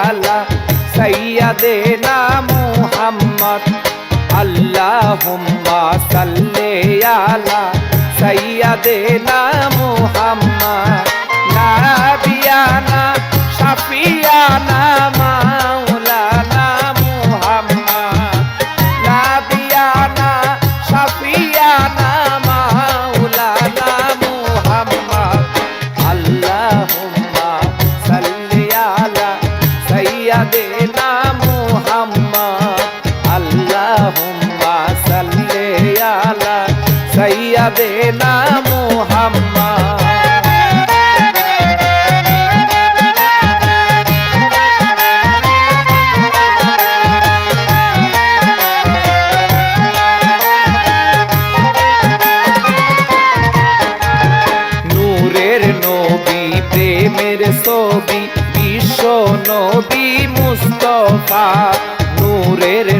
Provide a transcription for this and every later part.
আলা সৈয়দেনা মুহাম্মদ আল্লাহুম্মা সাল্লি আলা সৈয়দেনা মুহাম্মদ নাবিয়ানা শাফিয়ানা মাউ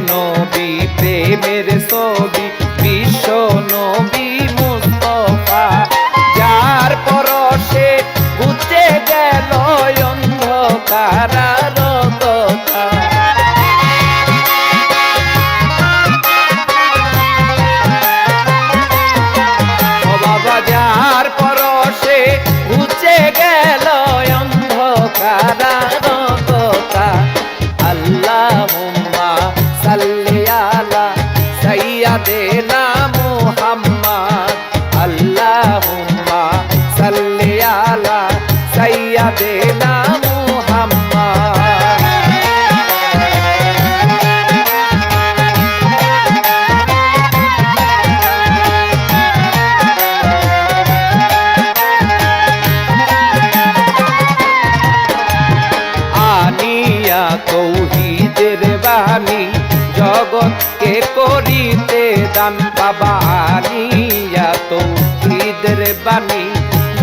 নবী প্রেমের ছবি। সাইয়্যিদিনা মুহাম্মদ দান তো ঈদের বাণী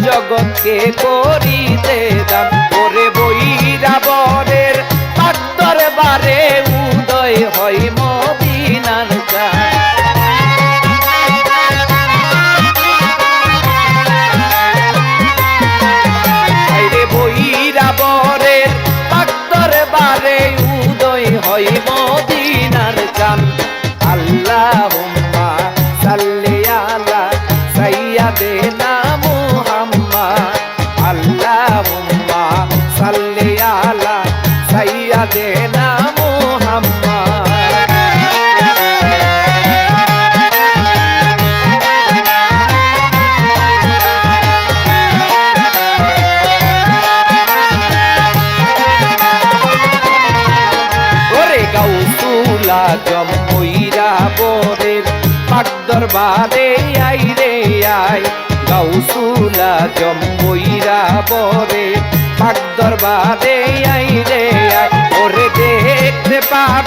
জগৎকে করিতে দান। করে বইরা বরের পাত্তর বারে উদয় হয় মদিনার চায় সাইয়্যিদিনা মুহাম্মদ আল্লাহুম্মা সাল্লি আলা সাইয়্যিদিনা মুহাম্মদ। ওরে গাউসুলা কইরা বরে পাক দরবারে আই রে আই ওরে দেখতে পাবি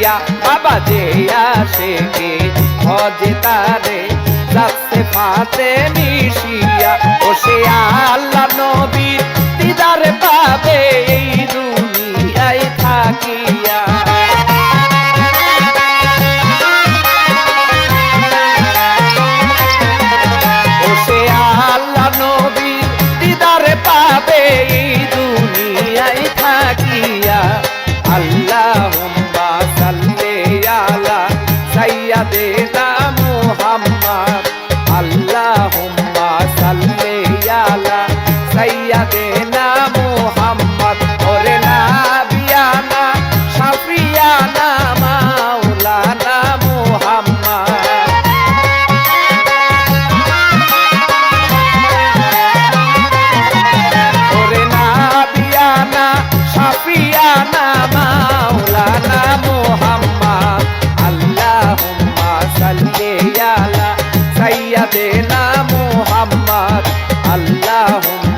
মিশিয়া বাবা যে আসে কে? ভজে তারে যাচ্ছে ফাতে মিশিয়া। ও সে আল্লাহ নবীর দিদার পাবে এই দুনিয়ায় থাকিয়া। আল্লাহ পাবে দুনিয়ায় থাকিয়া। আল্লাহুম্মা মোহাম্মদ আল্লাহ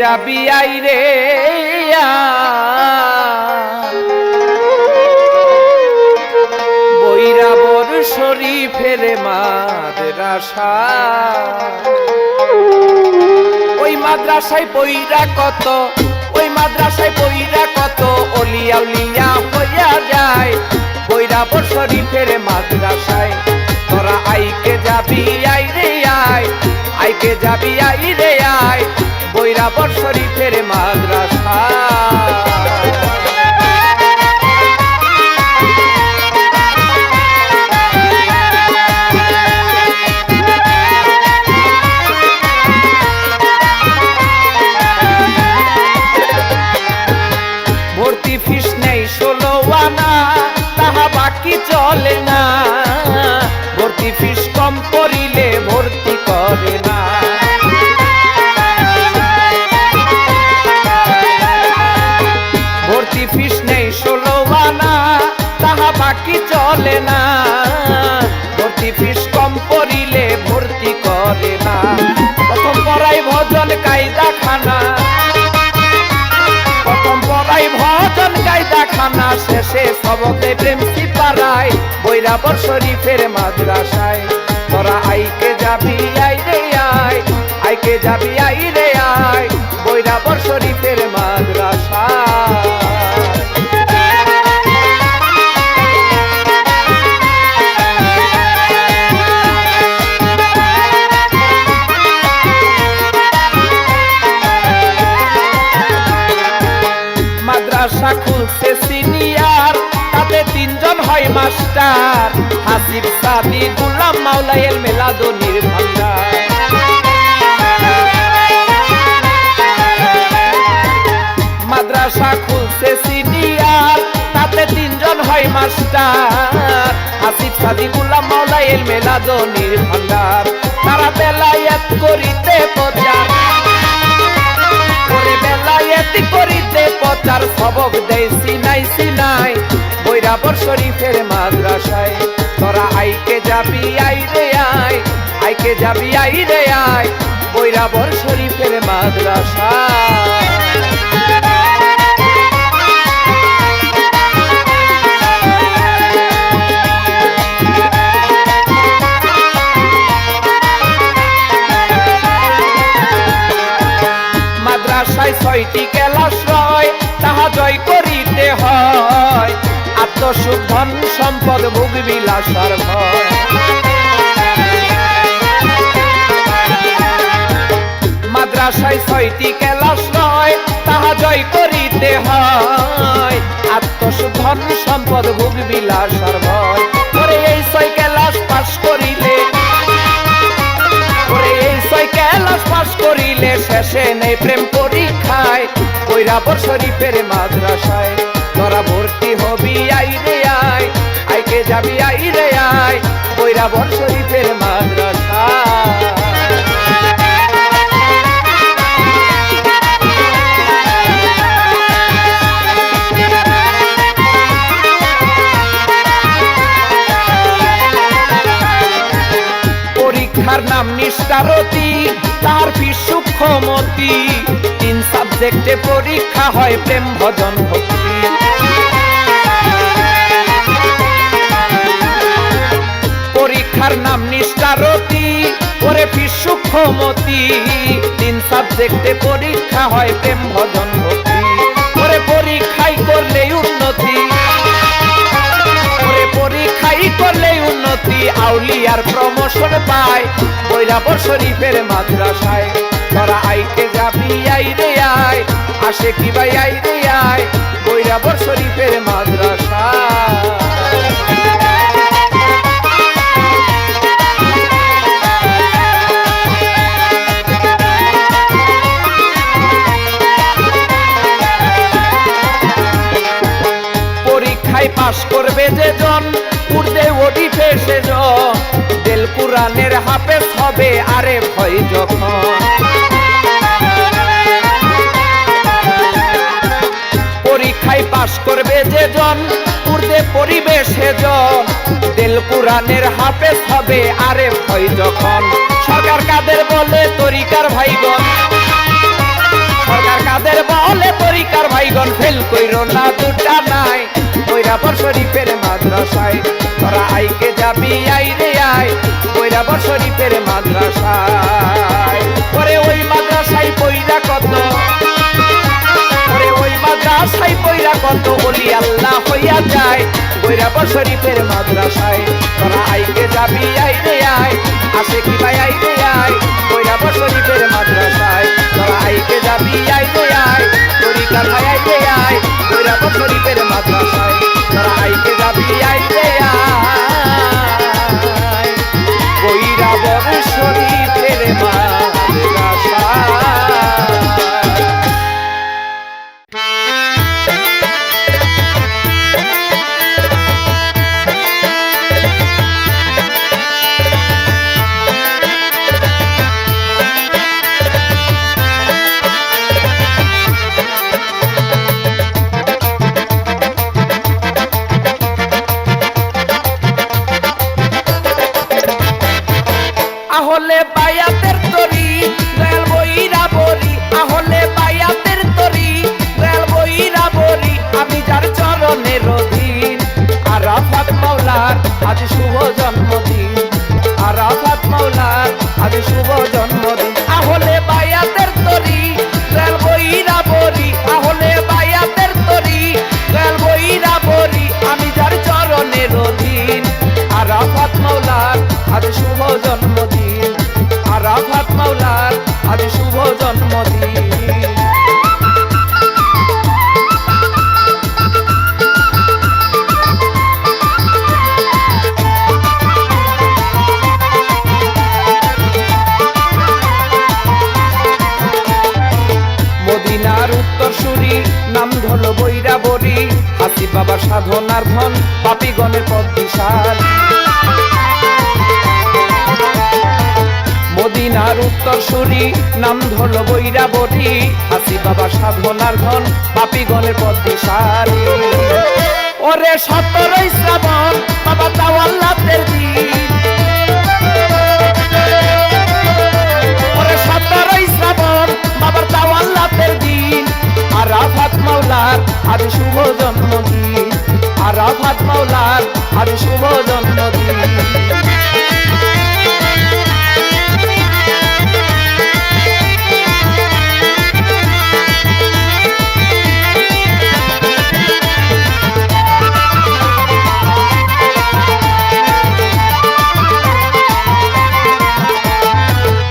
যাবি আই রে বৈরাবর শরীফের মাদ্রাসা। ওই মাদ্রাসায় বইরা কত, ওই মাদ্রাসায় বইরা কত, অলিয়া উলিয়া হইয়া যায়। বৈরাবর শরীফের মাদ্রাসায়, তোরা আইকে যাবি আই রে আয় আইকে যাবি আই রে আয় বৈরাবর শরীফের মাদ্রাসা। ফিস কম করিলে ভর্তি করে না। প্রথম পড়াই ভজন কায়দা খানা প্রথম পড়াই ভজন কায়দা খানা শেষে সবতে প্রেম সিপারায়, বৈরাবর শরীফের মাদ্রাসায়। তোরা আইকে যাবি আই রে আই আইকে যাবি, আই মাস্টার, হাসিব সাদি গুলাম মাওলাইয়ের মেলাদনির ভান্ডার। মাদ্রাসা খুলছে সিনিয়র তাতে তিনজন হয় মাস্টার। হাসিব সাদি গুলাম মাওলাইয়ের মেলাদনির ভান্ডার। তারা বেলায়াত বৈরাবর শরীফের মাদ্রাসায়, তোরা আইকে যাবি, আই রে আয়, আইকে যাবি, আই রে আয়, বৈরাবর শরীফের মাদ্রাসায়। মাদ্রাসায় ছয়টি ক্লাস রয় আত্মসুখ ধন সম্পদ ভোগ বিলাসার ভয়। মাদ্রাসায় ছয়টি ক্লাস রয় তাহা জয় করিতে হয়। আত্মসুখ ধন সম্পদ ভোগ বিলাসার ভয়। করে এই ছয় ক্লাস পাশ করিলে করে এই ছয় ক্লাস পাশ করিলে শেষে নেই প্রেম পরীক্ষায় কৈরাবর শরীফের মাদ্রাসায়। তোরা ভর্তি হবি, আই রে আয় আইকে যাবি, আই রে আয় কৈরাবর শরীফের মাদ্রাসায় পরীক্ষার নাম নিষ্ঠারতি তার ফি সূক্ষ্মমতি। তিন সাবজেক্টে পরীক্ষা হয় প্রেম ভজন ভক্তি। তার নাম নিষ্ঠারতি, ওরে পিসুক্ষমতি তিন সাবজেক্টে পরীক্ষা হয় প্রেম ভজন ভক্তি। ওরে পরীক্ষাই করলে উন্নতি। ওরে পরীক্ষাই করলে উন্নতি আউলিয়ার প্রমোশন পায়। বৈরাবর শরীফের মাদ্রাসায়। ধরা আইতে যাবি আই রে আয়। আসে কি ভাই আই রে আয়। বৈরা পরিবেশে জন দেল কুরানের হাফেজ হবে আরে ভয় যখন, সরকার কাদের বলে তরিকার ভাইগণ? সরকার কাদের বলে তরিকার ভাইগণ? ফেল কইরো না, দুটা নাই বৈরাবর শরীফের মাদ্রাসায়। তোরা আইকে যাবি, আই রে আই বৈরাবর শরীফের মাদ্রাসায়। পরে ওই মাদ্রাসায় পইরা কত? মাদ্রাসায় পইরা কত বলি আল্লাহ হইয়া যায়। বৈরাবর শরীফের মাদ্রাসায়, তোরা আইকে যাবি আই রে আই আসে কি ভাই আই রে আই বৈরাবর শরীফের মাদ্রাসায়, তোরা আইকে যাবি আই রে আই তরিকার ভাই আই রে আই বৈরাবর শরীফের মাদ্রাসায়, তোরা আইকে যাবি আই রে আই বৈরাবর শরীফের সাধনার ধন পাপিগণের পথ বিশাল মদিনার উত্তর সুরি, নাম ধরল বৈরা আসি বাবা সাধনার ধন পাপিগণের পথ বিশাল ওরে সতেরোই শ্রাবণ, বাবা তাওয়াল্লাতের দিন। শুভ জন্মদিন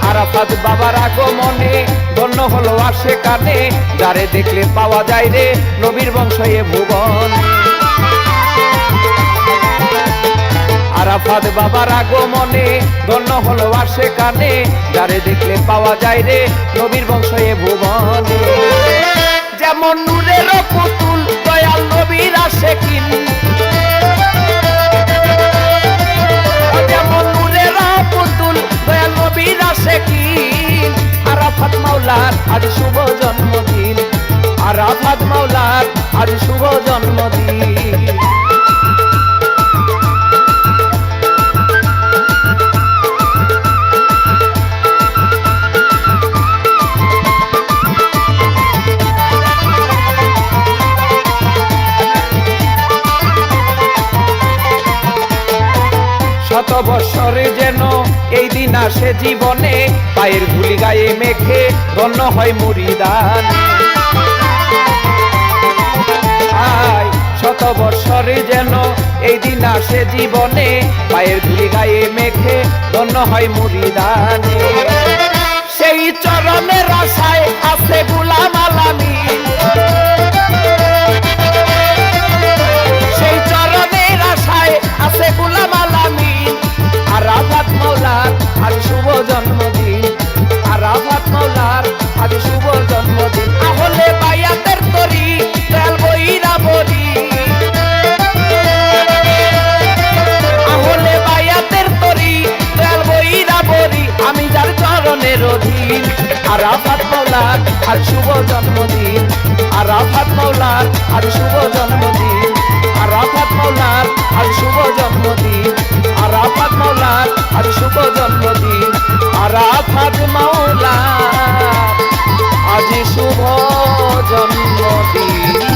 আরাফাত বাবার আগমনে ধন্য হলো আসে কানে যারে দেখলে পাওয়া যায় রে নবীর বংশ এ ভুবন। আরাফাত বাবার আগমনে, ধন্য হলো আসে কানে, যারে দেখলে পাওয়া যায় রে নবীর বংশ এ ভুবনে। যেমন নূরের পুতুল, দয়াল নবীর আসে কিন। যেমন নূরের পুতুল, দয়াল নবীর আসে কি আরাফাত মাওলার আজ শুভ জন্মদিন। আরাফাত মাওলার আজ শুভ জন্মদিন। পায়ের ধুলি গায়ে মেখে ধন্য হয় মুড়িদান। শত বৎসরে যেন এই দিন আসে জীবনে, পায়ের ধুলি গায়ে মেখে ধন্য হয় মুড়িদানে। সেই চরণের আশায় আছে গুলাম আলামী সেই চরণের আশায় আছে গুলাম আলামিন। আরাফাত মৌলার আজ শুভ জন্মদিন। আরাফাত মৌলার আজ শুভ জন্মদিন। আহলে বায়াতের তরি দয়াল বইরা বলি। আহলে বায়াতের তরি দয়াল বইরা বলি। আমি যার চরণের অধীন আরাফাত মৌলার আজ শুভ জন্মদিন। আরাফাত মৌলার আরাফাত মাওলার আজ শুভ জন্মদিন। আরাফাত মাওলার আজ শুভ জন্মদিন। আরাফাত মাওলার, আজ শুভ জন্মদিন।